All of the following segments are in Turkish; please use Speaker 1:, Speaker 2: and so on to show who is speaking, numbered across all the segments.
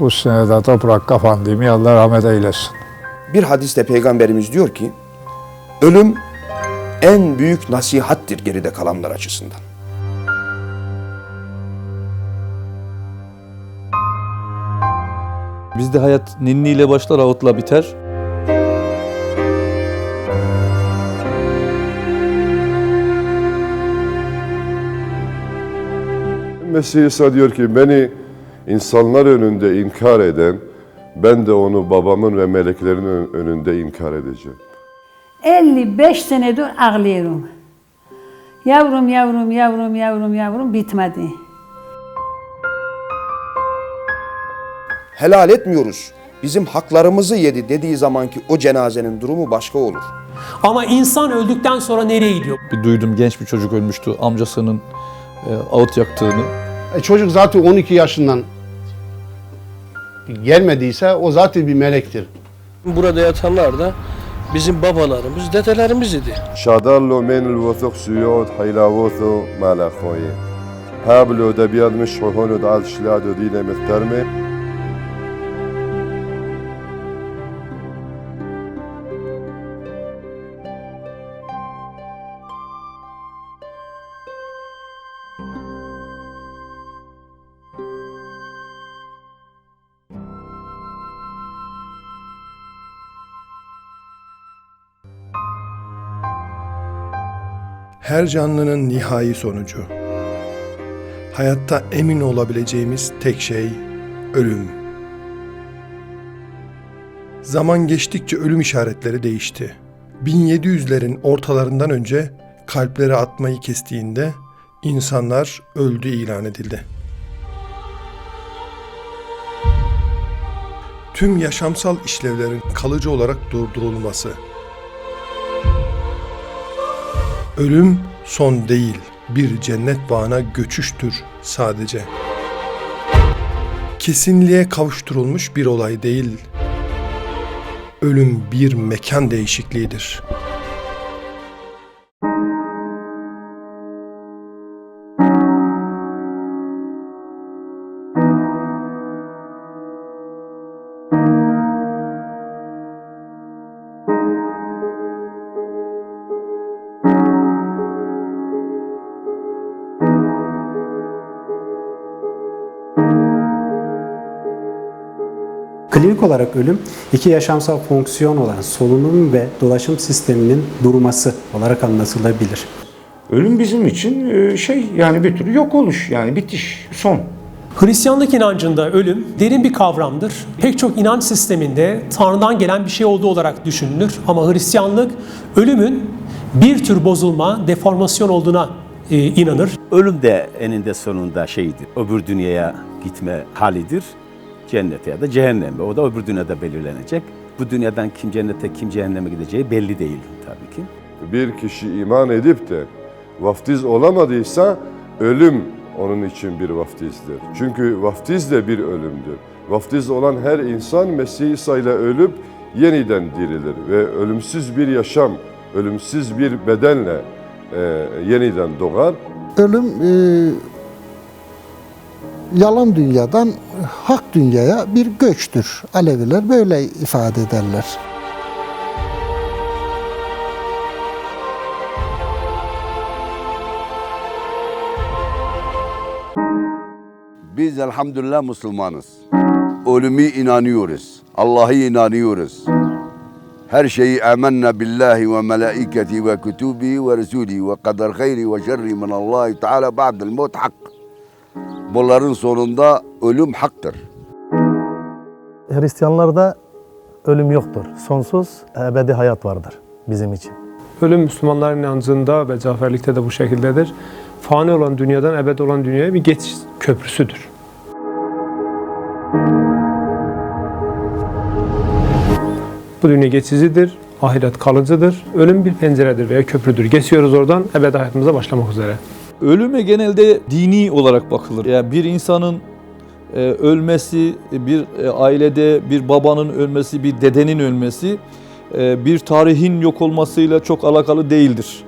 Speaker 1: Bu sene de toprak kafan diyeyim. Allah rahmet eylesin.
Speaker 2: Bir hadiste peygamberimiz diyor ki, ölüm en büyük nasihattir geride kalanlar açısından.
Speaker 3: Bizde hayat ninniyle başlar, ağıtla biter.
Speaker 4: Mesih İsa diyor ki beni insanlar önünde inkar eden ben de onu babamın ve meleklerin ön- önünde inkar edeceğim.
Speaker 5: 55 senedir ağlıyorum. Yavrum, yavrum, yavrum, yavrum, yavrum bitmedi.
Speaker 2: Helal etmiyoruz. Bizim haklarımızı yedi dediği zamanki o cenazenin durumu başka olur.
Speaker 6: Ama insan öldükten sonra nereye gidiyor?
Speaker 3: Bir duydum genç bir çocuk ölmüştü amcasının e, ağıt yaktığını.
Speaker 7: E, çocuk zaten 12 yaşından gelmediyse o zaten bir melektir.
Speaker 8: Burada yatanlar da bizim babalarımız, dedelerimiz idi.
Speaker 4: Şadarlu menül vethuk suyud haylavutu mala khoye. Hablu da biyadmış şuhulu da al şiladu dile mihtermi.
Speaker 9: Her canlının nihai sonucu. Hayatta emin olabileceğimiz tek şey ölüm. Zaman geçtikçe ölüm işaretleri değişti. 1700'lerin ortalarından önce kalpleri atmayı kestiğinde insanlar öldü ilan edildi. Tüm yaşamsal işlevlerin kalıcı olarak durdurulması. Ölüm son değil, bir cennet bağına göçüştür sadece. Kesinliğe kavuşturulmuş bir olay değil. Ölüm bir mekan değişikliğidir.
Speaker 10: Klinik olarak ölüm iki yaşamsal fonksiyon olan solunum ve dolaşım sisteminin durması olarak anlatılabilir.
Speaker 11: Ölüm bizim için e, şey yani bir tür yok oluş yani bitiş, son.
Speaker 6: Hristiyanlık inancında ölüm derin bir kavramdır. Pek çok inanç sisteminde Tanrı'dan gelen bir şey olduğu olarak düşünülür. Ama Hristiyanlık ölümün bir tür bozulma, deformasyon olduğuna e, inanır.
Speaker 12: Ölüm de eninde sonunda şeydir. Öbür dünyaya gitme halidir. Cennete ya da cehenneme. O da öbür dünyada belirlenecek. Bu dünyadan kim cennete kim cehenneme gideceği belli değil tabii ki.
Speaker 4: Bir kişi iman edip de vaftiz olamadıysa ölüm onun için bir vaftizdir. Çünkü vaftiz de bir ölümdür. Vaftiz olan her insan Mesih İsa ile ölüp yeniden dirilir ve ölümsüz bir yaşam, ölümsüz bir bedenle e, yeniden doğar.
Speaker 13: Ölüm e, yalan dünyadan hak dünyaya bir göçtür. Aleviler böyle ifade ederler.
Speaker 12: Biz elhamdülillah Müslümanız. Ölümü inanıyoruz. Allah'a inanıyoruz. Her şeyi amenna billahi ve melaiketi ve kutubi ve resulü ve kadar hayri ve şerri min Allah Teala ba'del mevt hak. Bunların sonunda ölüm haktır.
Speaker 10: Hristiyanlarda ölüm yoktur. Sonsuz ebedi hayat vardır bizim için.
Speaker 6: Ölüm Müslümanların inancında ve zaferlikte de bu şekildedir. Fani olan dünyadan ebed olan dünyaya bir geçiş köprüsüdür. Bu dünya geçicidir, ahiret kalıcıdır. Ölüm bir penceredir veya köprüdür. Geçiyoruz oradan ebed hayatımıza başlamak üzere.
Speaker 3: Ölüme genelde dini olarak bakılır. Yani bir insanın e, ölmesi, bir e, ailede bir babanın ölmesi, bir dedenin ölmesi e, bir tarihin yok olmasıyla çok alakalı değildir.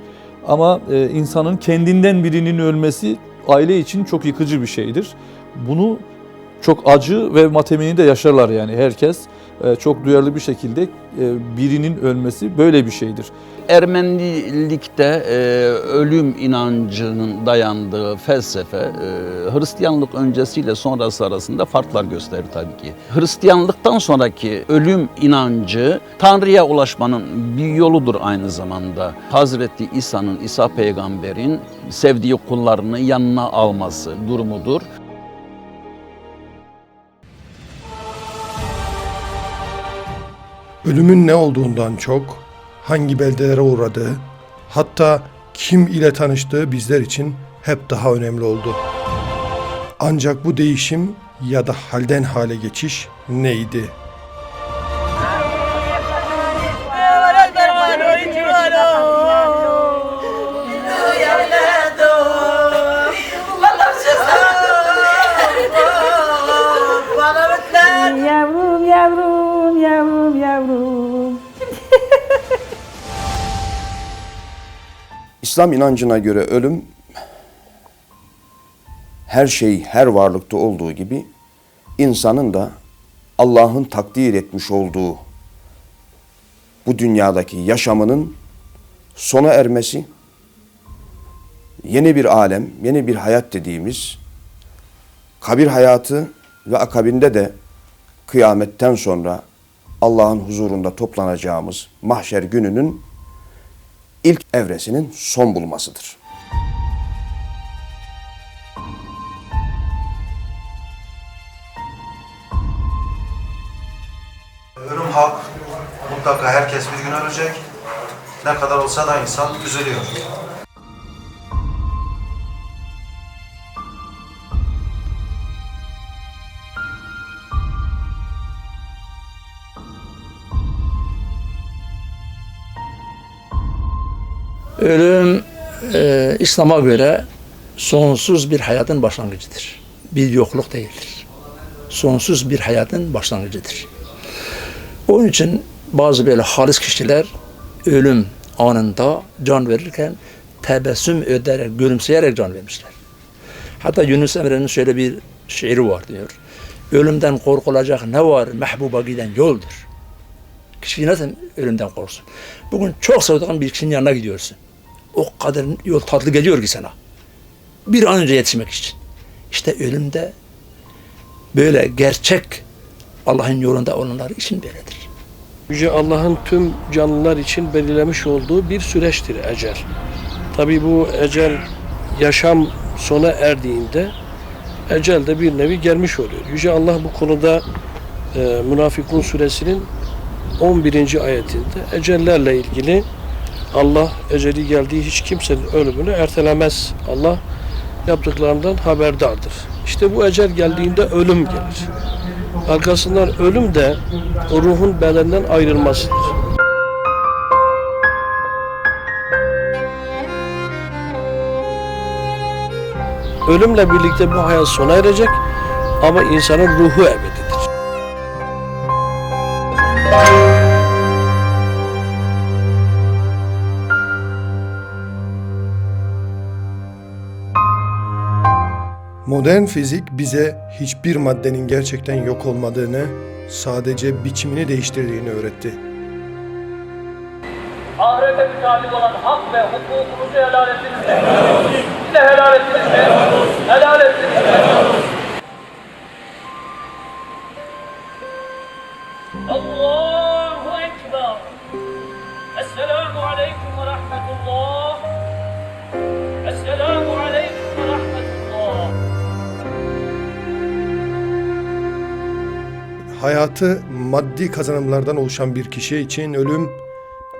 Speaker 3: Ama insanın kendinden birinin ölmesi aile için çok yıkıcı bir şeydir. Bunu çok acı ve matemini de yaşarlar yani herkes. E, çok duyarlı bir şekilde e, birinin ölmesi böyle bir şeydir.
Speaker 14: Ermenilikte e, ölüm inancının dayandığı felsefe e, Hristiyanlık öncesiyle sonrası arasında farklar gösterir tabii ki. Hristiyanlıktan sonraki ölüm inancı Tanrı'ya ulaşmanın bir yoludur aynı zamanda. Hazreti İsa'nın, İsa peygamberin sevdiği kullarını yanına alması durumudur.
Speaker 9: Ölümün ne olduğundan çok hangi beldelere uğradığı, hatta kim ile tanıştığı bizler için hep daha önemli oldu. Ancak bu değişim ya da halden hale geçiş neydi?
Speaker 2: İslam inancına göre ölüm her şey, her varlıkta olduğu gibi insanın da Allah'ın takdir etmiş olduğu bu dünyadaki yaşamının sona ermesi, yeni bir alem, yeni bir hayat dediğimiz kabir hayatı ve akabinde de kıyametten sonra Allah'ın huzurunda toplanacağımız mahşer gününün ilk evresinin son bulmasıdır.
Speaker 15: Ölüm hak. Mutlaka herkes bir gün ölecek. Ne kadar olsa da insan üzülüyor.
Speaker 8: Ölüm e, İslam'a göre sonsuz bir hayatın başlangıcıdır. Bir yokluk değildir. Sonsuz bir hayatın başlangıcıdır. Onun için bazı böyle halis kişiler ölüm anında can verirken tebessüm ederek, gülümseyerek can vermişler. Hatta Yunus Emre'nin şöyle bir şiiri var diyor. Ölümden korkulacak ne var mehbuba giden yoldur. Kişi nasıl ölümden korksun? Bugün çok sevdiğin bir kişinin yanına gidiyorsun. O kadar yol tatlı geliyor ki sana. Bir an önce yetişmek için. İşte ölümde böyle gerçek Allah'ın yolunda olanlar için böyledir.
Speaker 16: Yüce Allah'ın tüm canlılar için belirlemiş olduğu bir süreçtir ecel. Tabi bu ecel yaşam sona erdiğinde ecel de bir nevi gelmiş oluyor. Yüce Allah bu konuda e, Münafikun suresinin 11. ayetinde ecellerle ilgili Allah eceli geldiği hiç kimsenin ölümünü ertelemez. Allah yaptıklarından haberdardır. İşte bu ecel geldiğinde ölüm gelir. Arkasından ölüm de o ruhun bedenden ayrılmasıdır. Ölümle birlikte bu hayat sona erecek ama insanın ruhu ebedidir.
Speaker 9: Modern fizik bize hiçbir maddenin gerçekten yok olmadığını, sadece biçimini değiştirdiğini öğretti.
Speaker 17: Ahirete mütabik olan hak ve hukukunuzu helal ettiniz mi? Bize helal ettiniz mi? Helal ettiniz mi? Allahu Ekber. Esselamu Aleyküm ve Rahmetullah.
Speaker 9: Hayatı maddi kazanımlardan oluşan bir kişi için ölüm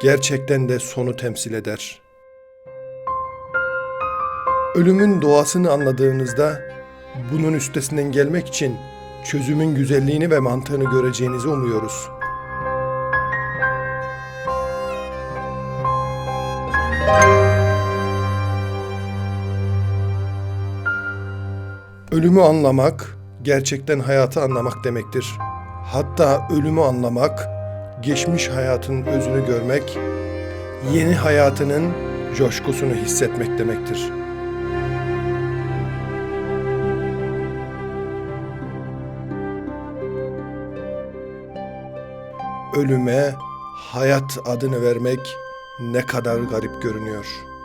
Speaker 9: gerçekten de sonu temsil eder. Ölümün doğasını anladığınızda bunun üstesinden gelmek için çözümün güzelliğini ve mantığını göreceğinizi umuyoruz. Ölümü anlamak, gerçekten hayatı anlamak demektir hatta ölümü anlamak, geçmiş hayatın özünü görmek, yeni hayatının coşkusunu hissetmek demektir. Ölüme hayat adını vermek ne kadar garip görünüyor.''